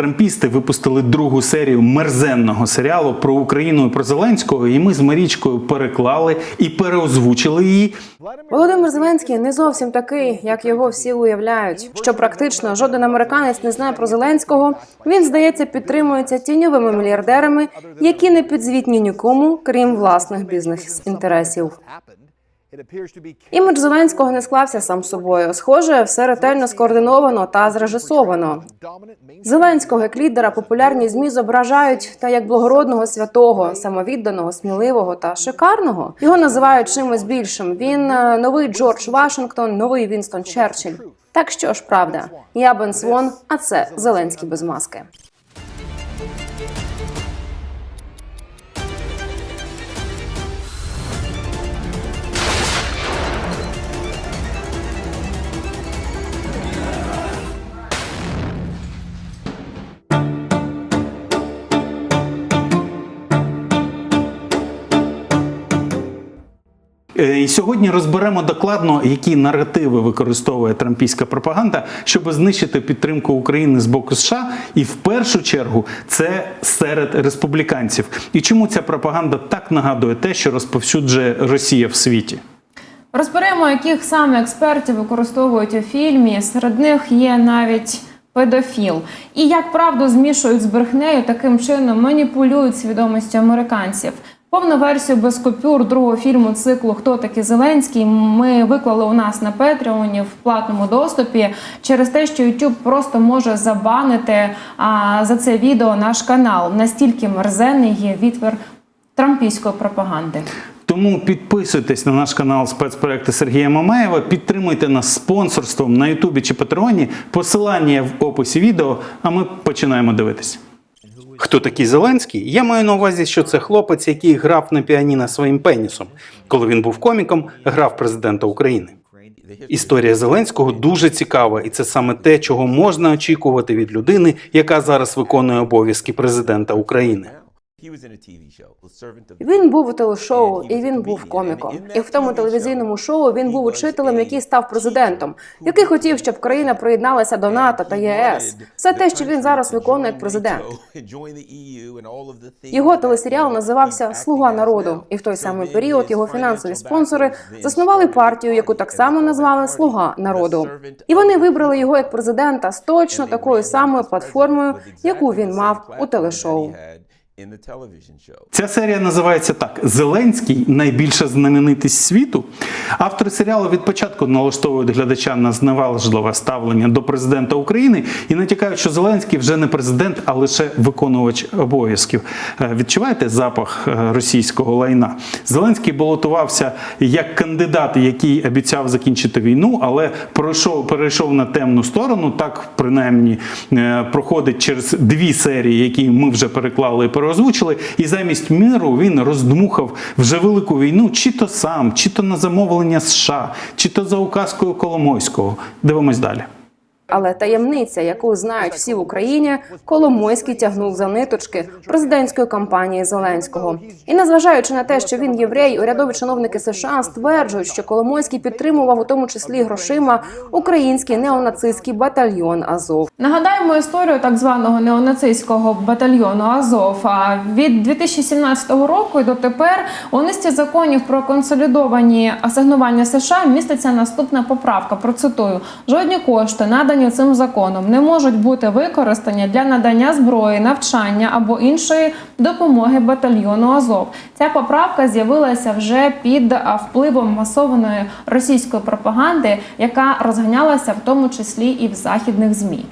Трампісти випустили другу серію мерзенного серіалу про Україну і про Зеленського. І ми з Марічкою переклали і переозвучили її. Володимир Зеленський не зовсім такий, як його всі уявляють. Що практично жоден американець не знає про Зеленського. Він здається підтримується тіньовими мільярдерами, які не підзвітні нікому, крім власних бізнес-інтересів. Імідж Зеленського не склався сам собою. Схоже, все ретельно скоординовано та зрежисовано. Зеленського як лідера популярні змі зображають та як благородного святого, самовідданого, сміливого та шикарного. Його називають чимось більшим. Він е, новий Джордж Вашингтон, новий Вінстон Черчилль. Так що ж, правда, я Бен Свон, а це Зеленський без маски. І сьогодні розберемо докладно, які наративи використовує трампійська пропаганда, щоб знищити підтримку України з боку США, і в першу чергу це серед республіканців. І чому ця пропаганда так нагадує те, що розповсюджує Росія в світі? Розберемо, яких саме експертів використовують у фільмі. Серед них є навіть педофіл. І як правду змішують з брехнею, таким чином маніпулюють свідомістю американців. Повну версію без купюр другого фільму циклу Хто такий Зеленський ми виклали у нас на Петреоні в платному доступі через те, що YouTube просто може забанити а, за це відео наш канал. Настільки мерзенний є відвір трампійської пропаганди. Тому підписуйтесь на наш канал спецпроекти Сергія Мамаєва, підтримуйте нас спонсорством на Ютубі чи Патреоні. Посилання в описі відео, а ми починаємо дивитися. Хто такий Зеленський? Я маю на увазі, що це хлопець, який грав на піаніно своїм пенісом. Коли він був коміком, грав президента України. Історія Зеленського дуже цікава, і це саме те, чого можна очікувати від людини, яка зараз виконує обов'язки президента України. Він був у телешоу, і він був коміком. І в тому телевізійному шоу він був учителем, який став президентом, який хотів, щоб країна приєдналася до НАТО та ЄС. Все те, що він зараз виконує як президент. Його телесеріал називався Слуга народу, і в той самий період його фінансові спонсори заснували партію, яку так само назвали Слуга народу. І вони вибрали його як президента з точно такою самою платформою, яку він мав у телешоу. Ця серія називається так: Зеленський найбільша знаменитість світу. Автори серіалу від початку налаштовують глядача на зневажливе ставлення до президента України і натякають, що Зеленський вже не президент, а лише виконувач обов'язків. Е, Відчуваєте запах е, російського лайна? Зеленський балотувався як кандидат, який обіцяв закінчити війну, але пройшов перейшов на темну сторону. Так принаймні е, проходить через дві серії, які ми вже переклали і переозвучили. І замість миру він роздмухав вже велику війну, чи то сам, чи то на замовлення США, чи то за указкою Коломойського. Дивимось далі. Але таємниця, яку знають всі в Україні, Коломойський тягнув за ниточки президентської кампанії Зеленського. І незважаючи на те, що він єврей, урядові чиновники США стверджують, що Коломойський підтримував у тому числі грошима український неонацистський батальйон Азов. Нагадаємо історію так званого неонацистського батальйону Азов. А від 2017 року і дотепер у низці законів про консолідовані асигнування США міститься наступна поправка. Процитую: жодні кошти надані цим законом не можуть бути використані для надання зброї, навчання або іншої допомоги батальйону Азов. Ця поправка з'явилася вже під впливом масованої російської пропаганди, яка розганялася в тому числі і в західних змі.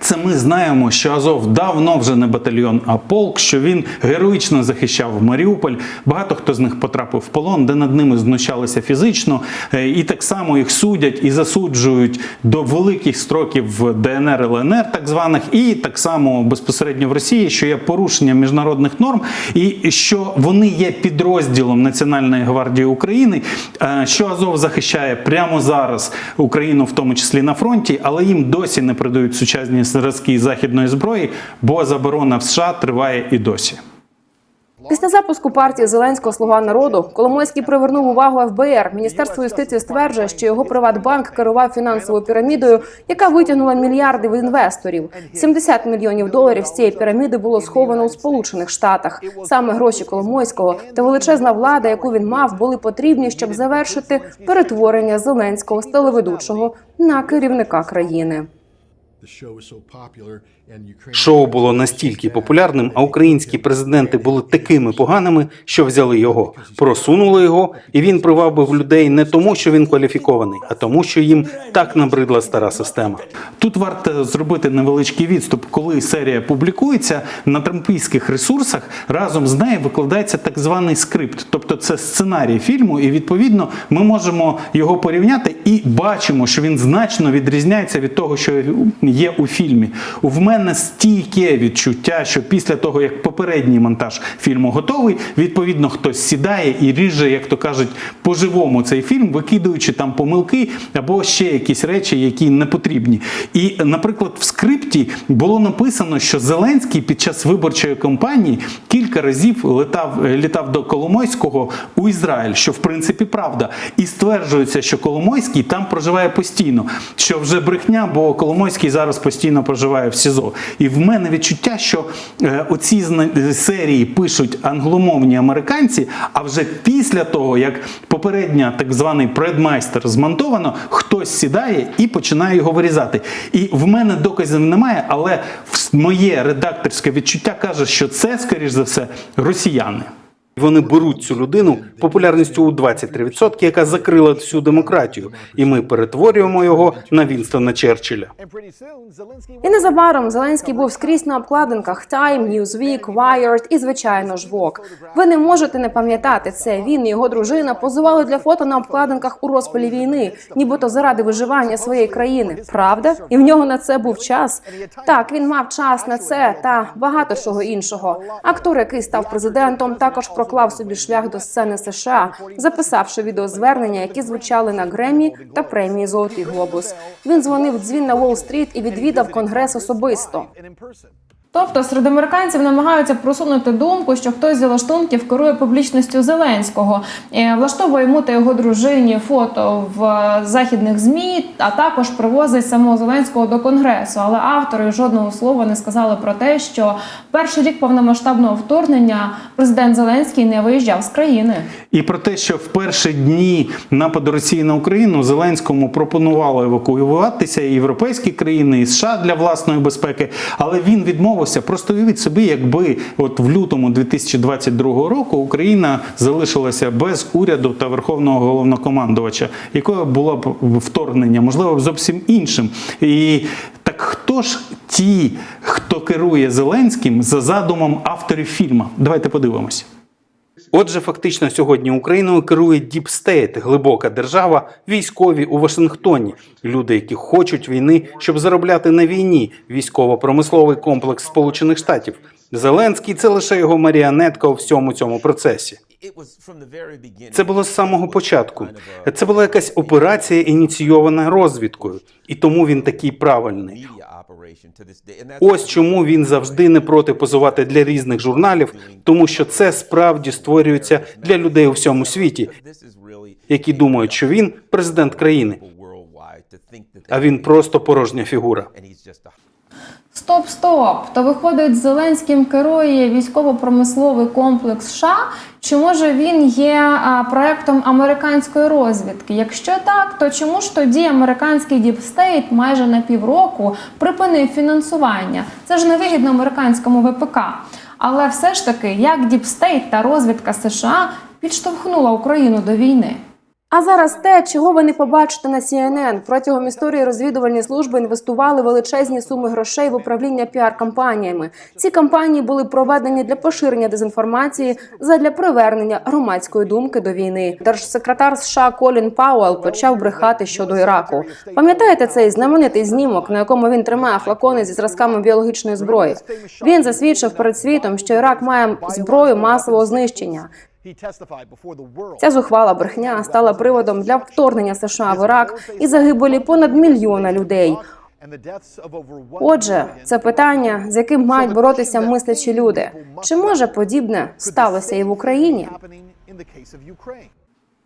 Це ми знаємо, що Азов давно вже не батальйон, а полк, що він героїчно захищав Маріуполь. Багато хто з них потрапив в полон, де над ними знущалися фізично, Е, і так само їх судять і засуджують до великих строків ДНР ЛНР, так званих, і так само безпосередньо в Росії, що є порушення міжнародних норм, і що вони є підрозділом Національної гвардії України, е, що Азов захищає прямо зараз Україну, в тому числі на фронті, але їм досі не придають сучасні зразки західної зброї, бо заборона в США триває і досі. Після запуску партії Зеленського Слуга народу Коломойський привернув увагу ФБР. Міністерство юстиції стверджує, що його Приватбанк керував фінансовою пірамідою, яка витягнула мільярди в інвесторів. 70 мільйонів доларів з цієї піраміди було сховано у Сполучених Штатах. Саме гроші Коломойського та величезна влада, яку він мав, були потрібні, щоб завершити перетворення Зеленського з телеведучого на керівника країни. Шоу було настільки популярним, а українські президенти були такими поганими, що взяли його, просунули його, і він привабив людей не тому, що він кваліфікований, а тому, що їм так набридла стара система. Тут варто зробити невеличкий відступ, коли серія публікується на трампійських ресурсах. Разом з нею викладається так званий скрипт, тобто це сценарій фільму, і відповідно ми можемо його порівняти і бачимо, що він значно відрізняється від того, що є у фільмі. В мене стійке відчуття, що після того, як попередній монтаж фільму готовий, відповідно хтось сідає і ріже, як то кажуть, по-живому цей фільм, викидуючи там помилки або ще якісь речі, які не потрібні. І, наприклад, в скрипті було написано, що Зеленський під час виборчої кампанії кілька разів летав, літав до Коломойського у Ізраїль, що в принципі правда. І стверджується, що Коломойський там проживає постійно, що вже брехня, бо Коломойський зараз постійно проживає в СІЗО. І в мене відчуття, що е, оці серії пишуть англомовні американці, а вже після того, як попередня так званий предмайстер змонтовано, хтось сідає і починає його вирізати. І в мене доказів немає, але моє редакторське відчуття каже, що це, скоріш за все, росіяни. Вони беруть цю людину популярністю у 23%, яка закрила всю демократію, і ми перетворюємо його на Вінстона Черчилля. І незабаром Зеленський був скрізь на обкладинках Time, Newsweek, Wired і, звичайно ж, Vogue. Ви не можете не пам'ятати це. Він і його дружина позували для фото на обкладинках у розпалі війни, нібито заради виживання своєї країни. Правда? І в нього на це був час. Так, він мав час на це та багато чого іншого. Актор, який став президентом, також проклав собі шлях до сцени США, записавши відеозвернення, які звучали на Гремі та премії Золотий глобус. Він дзвонив дзвін на Уолл-стріт і відвідав конгрес особисто. Тобто серед американців намагаються просунути думку, що хтось зі лаштунків керує публічністю Зеленського, Е, влаштовує йому та його дружині фото в е, західних змі, а також привозить самого Зеленського до конгресу. Але автори жодного слова не сказали про те, що перший рік повномасштабного вторгнення президент Зеленський не виїжджав з країни. І про те, що в перші дні нападу Росії на Україну Зеленському пропонували евакуюватися і європейські країни, і США для власної безпеки, але він відмовився. Просто уявіть собі, якби от в лютому 2022 року Україна залишилася без уряду та верховного головнокомандувача, якою було б вторгнення, можливо, зовсім іншим. І так хто ж ті, хто керує Зеленським за задумом авторів фільму? Давайте подивимось. Отже, фактично сьогодні Україною керує діпстейт, глибока держава, військові у Вашингтоні, люди, які хочуть війни, щоб заробляти на війні, військово-промисловий комплекс Сполучених Штатів. Зеленський це лише його маріонетка у всьому цьому процесі. Це було з самого початку. Це була якась операція, ініційована розвідкою, і тому він такий правильний. Ось чому він завжди не проти позувати для різних журналів, тому що це справді створюється для людей у всьому світі, які думають, що він президент країни, а він просто порожня фігура. Стоп, стоп. То виходить, Зеленським керує військово-промисловий комплекс США. Чи може він є проектом американської розвідки? Якщо так, то чому ж тоді американський діпстейт майже на півроку припинив фінансування? Це ж невигідно американському ВПК. Але все ж таки, як діпстейт та розвідка США підштовхнула Україну до війни? А зараз те, чого ви не побачите на CNN. Протягом історії розвідувальні служби інвестували величезні суми грошей в управління піар-кампаніями. Ці кампанії були проведені для поширення дезінформації задля привернення громадської думки до війни. Держсекретар США Колін Пауел почав брехати щодо Іраку. Пам'ятаєте цей знаменитий знімок, на якому він тримає флакони зі зразками біологічної зброї? Він засвідчив перед світом, що Ірак має зброю масового знищення. Ця зухвала брехня стала приводом для вторгнення США в Ірак і загибелі понад мільйона людей. Отже, це питання, з яким мають боротися мислячі люди. Чи може подібне сталося і в Україні?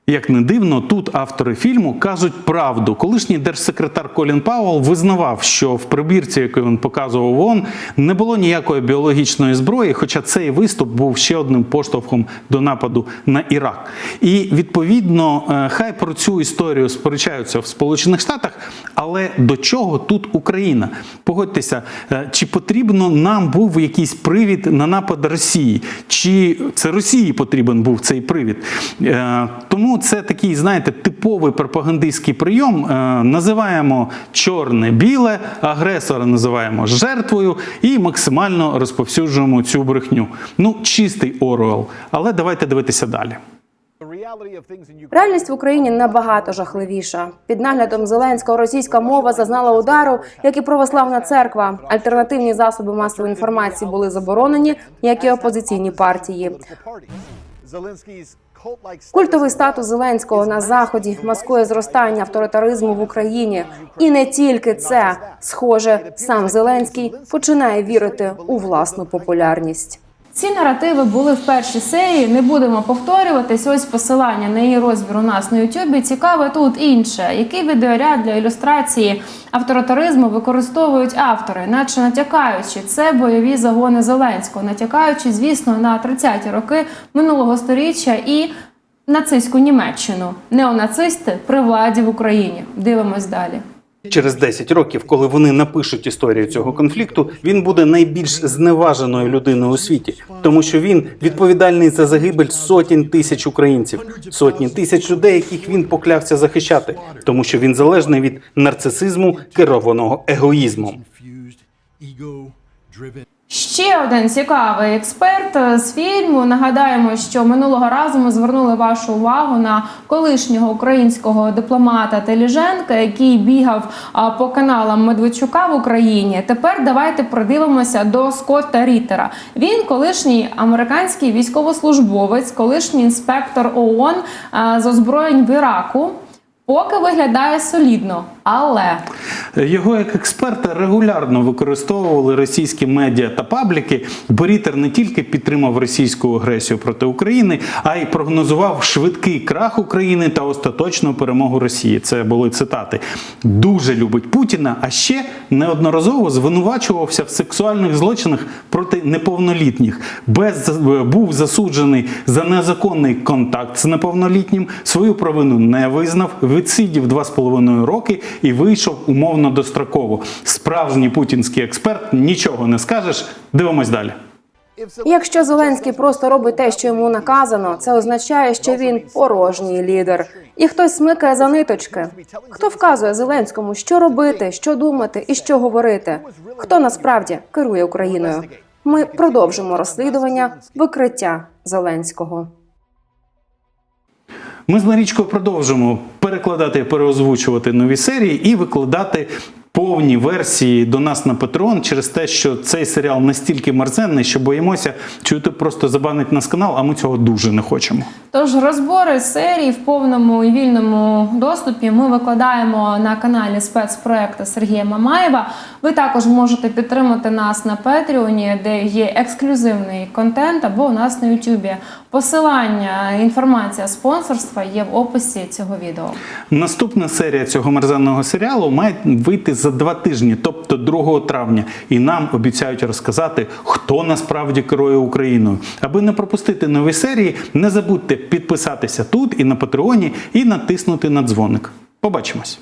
Як не дивно, тут автори фільму кажуть правду. Колишній держсекретар Колін Пауэлл визнавав, що в прибірці, яку він показував ООН, не було ніякої біологічної зброї, хоча цей виступ був ще одним поштовхом до нападу на Ірак. І відповідно, е, хай про цю історію сперечаються в Сполучених Штатах, але до чого тут Україна? Погодьтеся, е, чи потрібно нам був якийсь привід на напад Росії, чи це Росії потрібен був цей привід? Е, Тому це такий, знаєте, типовий пропагандистський прийом. Е, Називаємо чорне-біле, агресора називаємо жертвою і максимально розповсюджуємо цю брехню. Ну, чистий Оруел. Але давайте дивитися далі. Реальність в Україні набагато жахливіша. Під наглядом Зеленського російська мова зазнала удару, як і православна церква. Альтернативні засоби масової інформації були заборонені, як і опозиційні партії. Культовий статус Зеленського на заході маскує зростання авторитаризму в Україні, і не тільки це схоже, сам Зеленський починає вірити у власну популярність. Ці наративи були в першій серії. Не будемо повторюватись. Ось посилання на її розбір у нас на Ютубі. Цікаве тут інше. Який відеоряд для ілюстрації авторитаризму використовують автори, наче натякаючи це бойові загони Зеленського, натякаючи, звісно, на 30-ті роки минулого сторіччя і нацистську Німеччину. Неонацисти при владі в Україні. Дивимось далі. Через 10 років, коли вони напишуть історію цього конфлікту, він буде найбільш зневаженою людиною у світі, тому що він відповідальний за загибель сотень тисяч українців, сотні тисяч людей, яких він поклявся захищати, тому що він залежний від нарцисизму, керованого егоїзмом. Ще один цікавий експерт з фільму. Нагадаємо, що минулого разу ми звернули вашу увагу на колишнього українського дипломата Теліженка, який бігав по каналам Медведчука в Україні. Тепер давайте придивимося до Скотта Ріттера. Він колишній американський військовослужбовець, колишній інспектор ООН з озброєнь в Іраку. Поки виглядає солідно, але Його як експерта регулярно використовували російські медіа та пабліки, бо Рітер не тільки підтримав російську агресію проти України, а й прогнозував швидкий крах України та остаточну перемогу Росії. Це були цитати. Дуже любить Путіна, а ще неодноразово звинувачувався в сексуальних злочинах проти неповнолітніх. Без був засуджений за незаконний контакт з неповнолітнім. Свою провину не визнав, відсидів два з половиною роки і вийшов умовно достроково. Справжній путінський експерт нічого не скажеш. Дивимось далі. Якщо Зеленський просто робить те, що йому наказано, це означає, що він порожній лідер, і хтось смикає за ниточки. Хто вказує Зеленському, що робити, що думати і що говорити? Хто насправді керує Україною? Ми продовжимо розслідування викриття Зеленського. Ми з Марічкою продовжимо перекладати переозвучувати нові серії і викладати повні версії до нас на Patreon через те, що цей серіал настільки мерзенний, що боїмося, що YouTube просто забанить нас канал, а ми цього дуже не хочемо. Тож розбори серій в повному і вільному доступі ми викладаємо на каналі спецпроекту Сергія Мамаєва. Ви також можете підтримати нас на Петріоні, де є ексклюзивний контент, або у нас на Ютубі. Посилання, інформація спонсорства є в описі цього відео. Наступна серія цього мерзенного серіалу має вийти за два тижні, тобто 2 травня, і нам обіцяють розказати, хто насправді керує Україною. Аби не пропустити нові серії, не забудьте підписатися тут і на Патреоні, і натиснути на дзвоник. Побачимось.